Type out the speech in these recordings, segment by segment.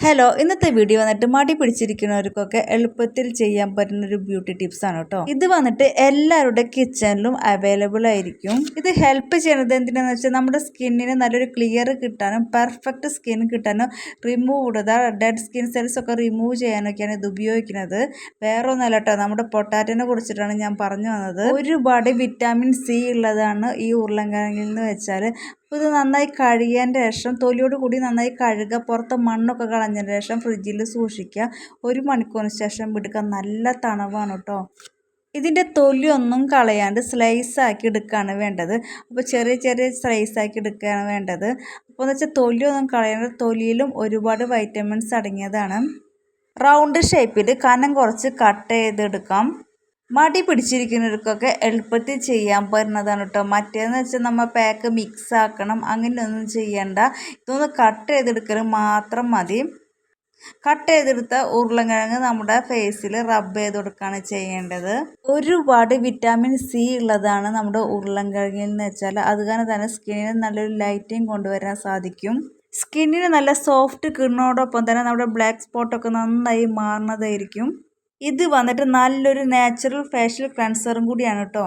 Hello ഇന്നത്തെ video വന്നിട്ട് മടി പിടിച്ചിരിക്കുന്നവർക്കൊക്കെ എളുപ്പത്തിൽ ചെയ്യാൻ പറ്റുന്ന ഒരു ബ്യൂട്ടി ടിപ്സ് ആണ് കേട്ടോ ഇത് വന്നിട്ട് എല്ലാവരുടെ കിച്ചണിലും അവൈലബിൾ ആയിരിക്കും. ഇത് ഹെൽപ്പ് ചെയ്യുന്നത് എന്തിനാന്ന് വെച്ചാൽ നമ്മുടെ സ്കിന്നിന് നല്ലൊരു ക്ലിയർ കിട്ടാനും പെർഫെക്റ്റ് സ്കിൻ കിട്ടാനും റിമൂവ് ഇടുക ഡെഡ് സ്കിൻ സെൽസ് ഒക്കെ റിമൂവ് ചെയ്യാനൊക്കെയാണ് ഇത് ഉപയോഗിക്കുന്നത്. വേറെ ഒന്നല്ല കേട്ടോ നമ്മുടെ പൊട്ടാറ്റോനെ കുറിച്ചിട്ടാണ് ഞാൻ പറഞ്ഞു വന്നത്. ഒരുപാട് വിറ്റാമിൻ സി ഉള്ളതാണ് ഈ ഉരുളങ്കിഴങ്ങിൽ എന്ന് വെച്ചാൽ ഇത് നന്നായി കഴുകിയതിന്റെ ശേഷം തൊലിയോട് കൂടി നന്നായി കഴുകുക പുറത്തെ മണ്ണൊക്കെ കളഞ്ഞതിന് ശേഷം ഫ്രിഡ്ജിൽ സൂക്ഷിക്കുക. ഒരു മണിക്കൂറിന് ശേഷം എടുക്കുക നല്ല തണവാണ് കേട്ടോ ഇതിന്റെ തൊലിയൊന്നും കളയാണ്ട് സ്ലൈസ് ആക്കി എടുക്കുകയാണ് വേണ്ടത്. അപ്പോൾ ചെറിയ ചെറിയ സ്ലൈസ് ആക്കി എടുക്കുകയാണ് വേണ്ടത്. അപ്പോൾ എന്ന് വെച്ചാൽ തൊലിയൊന്നും കളയാണ്ട് തൊലിയിലും ഒരുപാട് വൈറ്റമിൻസ് അടങ്ങിയതാണ്. റൗണ്ട് ഷേപ്പിൽ കനം കുറച്ച് കട്ട് ചെയ്തെടുക്കാം. മടി പിടിച്ചിരിക്കുന്നവർക്കൊക്കെ എളുപ്പത്തിൽ ചെയ്യാൻ പറ്റുന്നതാണ് കേട്ടോ. മറ്റേന്ന് വെച്ചാൽ നമ്മൾ പാക്ക് മിക്സ് ആക്കണം. അങ്ങനെയൊന്നും ചെയ്യണ്ട. ഇതൊന്ന് കട്ട് ചെയ്തെടുക്കൽ മാത്രം മതി. കട്ട് ചെയ്തെടുത്ത ഉരുളക്കിഴങ്ങ് നമ്മുടെ ഫേസിൽ റബ്ബ് ചെയ്ത് കൊടുക്കുകയാണ് ചെയ്യേണ്ടത്. ഒരുപാട് വിറ്റാമിൻ സി ഉള്ളതാണ് നമ്മുടെ ഉരുളക്കിഴങ്ങിൽ എന്ന് വെച്ചാൽ. അത് കാരണം തന്നെ സ്കിന്നിന് നല്ലൊരു ലൈറ്റിങ് കൊണ്ടുവരാൻ സാധിക്കും. സ്കിന്നിന് നല്ല സോഫ്റ്റ് കിണ്ണോടൊപ്പം തന്നെ നമ്മുടെ ബ്ലാക്ക് സ്പോട്ടൊക്കെ നന്നായി മാറുന്നതായിരിക്കും. ഇത് വന്നിട്ട് നല്ലൊരു നാച്ചുറൽ ഫേഷ്യൽ ക്ലൻസറും കൂടിയാണ് കേട്ടോ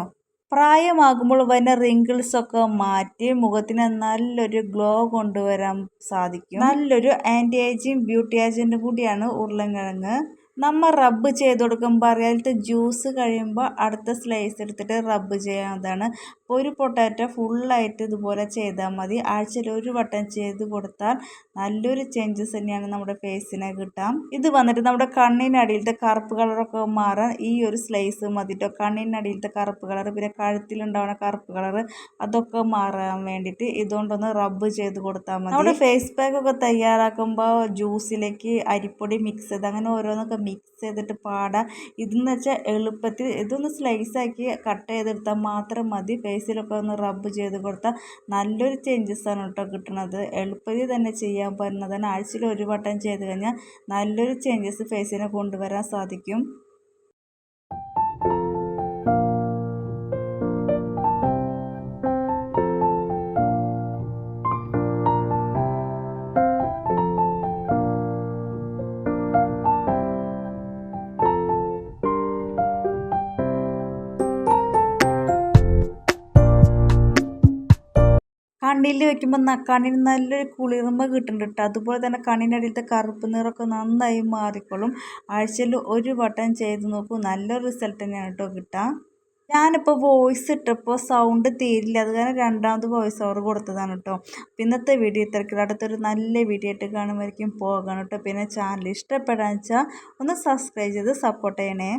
പ്രായമാകുമ്പോൾ വരുന്ന റിങ്കിൾസൊക്കെ മാറ്റി മുഖത്തിന് നല്ലൊരു ഗ്ലോ കൊണ്ടുവരാൻ സാധിക്കും. നല്ലൊരു ആന്റി ഏജിങ് ബ്യൂട്ടി ഏജന്റും കൂടിയാണ് ഉരുളൻകിഴങ്ങ്. നമ്മൾ റബ്ബ് ചെയ്ത് കൊടുക്കുമ്പോൾ അറിയാത്ത ജ്യൂസ് കഴിയുമ്പോൾ അടുത്ത സ്ലൈസ് എടുത്തിട്ട് റബ്ബ് ചെയ്യാവുന്നതാണ്. ഒരു പൊട്ടാറ്റോ ഫുള്ളായിട്ട് ഇതുപോലെ ചെയ്താൽ മതി. ആഴ്ചയിൽ ഒരു വട്ടം ചെയ്ത് കൊടുത്താൽ നല്ലൊരു ചേഞ്ചസ് തന്നെയാണ് നമ്മുടെ ഫേസിനെ കിട്ടാം. ഇത് വന്നിട്ട് നമ്മുടെ കണ്ണിനടിയിലത്തെ കറുപ്പ് കളറൊക്കെ മാറാൻ ഈ ഒരു സ്ലൈസ് മതിട്ടോ കണ്ണിനടിയിലത്തെ കറുപ്പ് കളർ പിന്നെ കഴുത്തിലുണ്ടാവുന്ന കറുപ്പ് കളർ അതൊക്കെ മാറാൻ വേണ്ടിയിട്ട് ഇതുകൊണ്ടൊന്ന് റബ്ബ് ചെയ്ത് കൊടുത്താൽ മതി. നമ്മുടെ ഫേസ് പാക്ക് ഒക്കെ തയ്യാറാക്കുമ്പോൾ ജ്യൂസിലേക്ക് അരിപ്പൊടി മിക്സ് ചെയ്ത് അങ്ങനെ ഓരോന്നൊക്കെ മിക്സ് ചെയ്തിട്ട് പാടാം. ഇതെന്ന് വെച്ചാൽ എളുപ്പത്തിൽ ഇതൊന്ന് സ്ലൈസാക്കി കട്ട് ചെയ്തെടുത്താൽ മാത്രം മതി. ഫേസിലൊക്കെ ഒന്ന് റബ്ബ് ചെയ്ത് കൊടുത്താൽ നല്ലൊരു ചേഞ്ചസാണ് കേട്ടോ കിട്ടുന്നത് എളുപ്പത്തിൽ തന്നെ ചെയ്യാൻ പറ്റുന്നതാണ്. ആഴ്ചയിൽ ഒരു വട്ടം ചെയ്ത് കഴിഞ്ഞാൽ നല്ലൊരു ചേഞ്ചസ് ഫേസിനെ കൊണ്ടുവരാൻ സാധിക്കും. കണ്ണിൽ വെക്കുമ്പോൾ കണ്ണിന് നല്ലൊരു കുളിർമ കിട്ടുന്നുണ്ട് കേട്ടോ അതുപോലെ തന്നെ കണ്ണിന്റെ അടിയിലത്തെ കറുപ്പ് നിറമൊക്കെ നന്നായി മാറിക്കോളും. ആഴ്ചയിൽ ഒരു വട്ടം ചെയ്ത് നോക്കൂ. നല്ലൊരു റിസൾട്ട് തന്നെയാണ് കേട്ടോ. കിട്ടുക ഞാനിപ്പോൾ വോയിസ് ഇട്ടപ്പോൾ സൗണ്ട് തീരില്ല. അത് കാരണം രണ്ടാമത് വോയിസ് ഓവർ കൊടുത്തതാണ് കേട്ടോ ഇന്നത്തെ വീഡിയോ ഇത്തരക്കില്ല അടുത്തൊരു നല്ല വീഡിയോ ആയിട്ട് കാണുമ്പോഴേക്കും പോകണം കേട്ടോ പിന്നെ ചാനൽ ഇഷ്ടപ്പെടാന്ന് വെച്ചാൽ ഒന്ന് സബ്സ്ക്രൈബ് ചെയ്ത് സപ്പോർട്ട് ചെയ്യണേ.